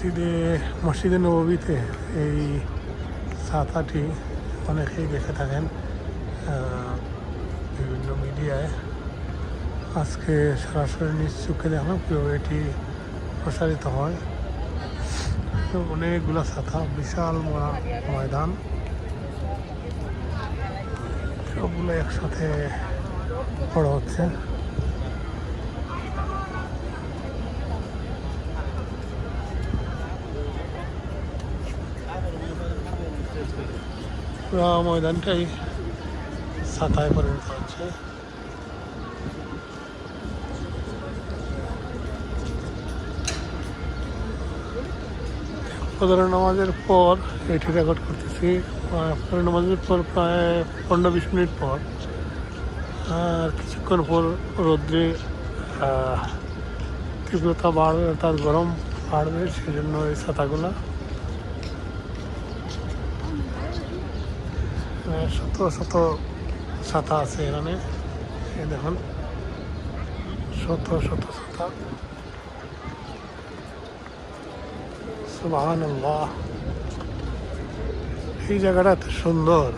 মসজিদে মসজিদে নববীতে এই ছাতাটি অনেকেই দেখে থাকেন বিভিন্ন মিডিয়ায়। আজকে সরাসরি নিজ চোখে দেখলাম কীভাবে এটি প্রসারিত হয়। অনেকগুলো ছাতা, বিশাল ময়দান। সবগুলো একসাথে বড় হচ্ছে। ময়দানটাই ছাতায় পরিণত হচ্ছে। নামাজের পর এটি রেকর্ড করতেছি। ফজর নামাজের পর প্রায় পনেরো বিশ মিনিট পর, আর কিছুক্ষণ পর রৌদ্রে তীব্রতা বাড়বে তার গরম বাড়বে সেই জন্য এই ছাতাগুলা শত শত ছাতা আছে এখানে। দেখুন, শত শত ছাতা। সুবাহান এই জায়গাটা সুন্দর।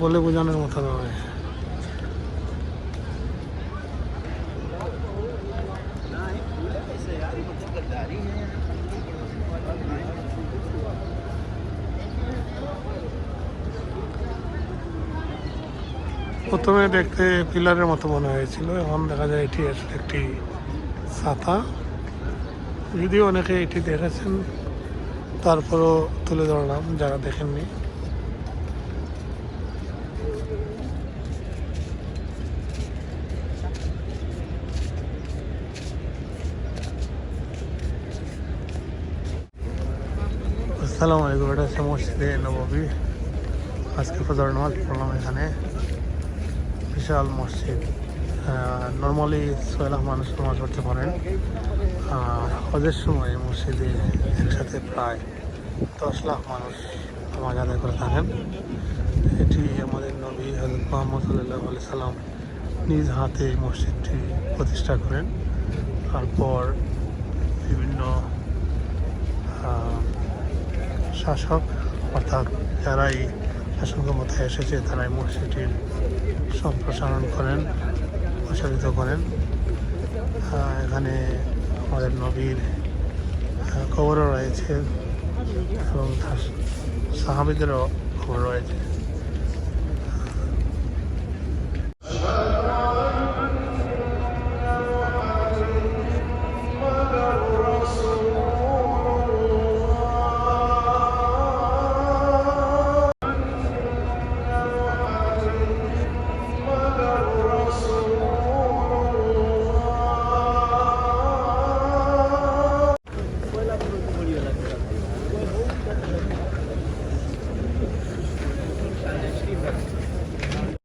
বলে বোঝানোর মতো নয়। প্রথমে দেখতে পিলারের মতো মনে হয়েছিল, এখন দেখা যায় এটি আসলে একটি ছাতা। যদিও অনেকে এটি দেখেছেন, তারপরও তুলে ধরলাম যারা দেখেননি। আসসালামু আলাইকুম, এটা হচ্ছে মসজিদে নবী আজকে ফজর নামাজ পড়লাম এখানে। বিশাল মসজিদ নর্মালি লাখ মানুষ নামাজ পড়তে পারেন হজের সময় মসজিদে একসাথে প্রায় দশ লাখ মানুষ নামাজ আদায় করে থাকেন। এটি আমাদের নবী হজরত মোহাম্মদ সাল্লাহ আলি সাল্লাম নিজ হাতে এই মসজিদটি প্রতিষ্ঠা করেন। তারপর বিভিন্ন শাসক অর্থাৎ যারাই ক্ষমতায় এসেছে তারা এই মসজিদটির সম্প্রসারণ করেন, প্রসারিত করেন। এখানে আমাদের নবীর কবরও রয়েছে এবং তার সাহাবিদেরও খবর রয়েছে।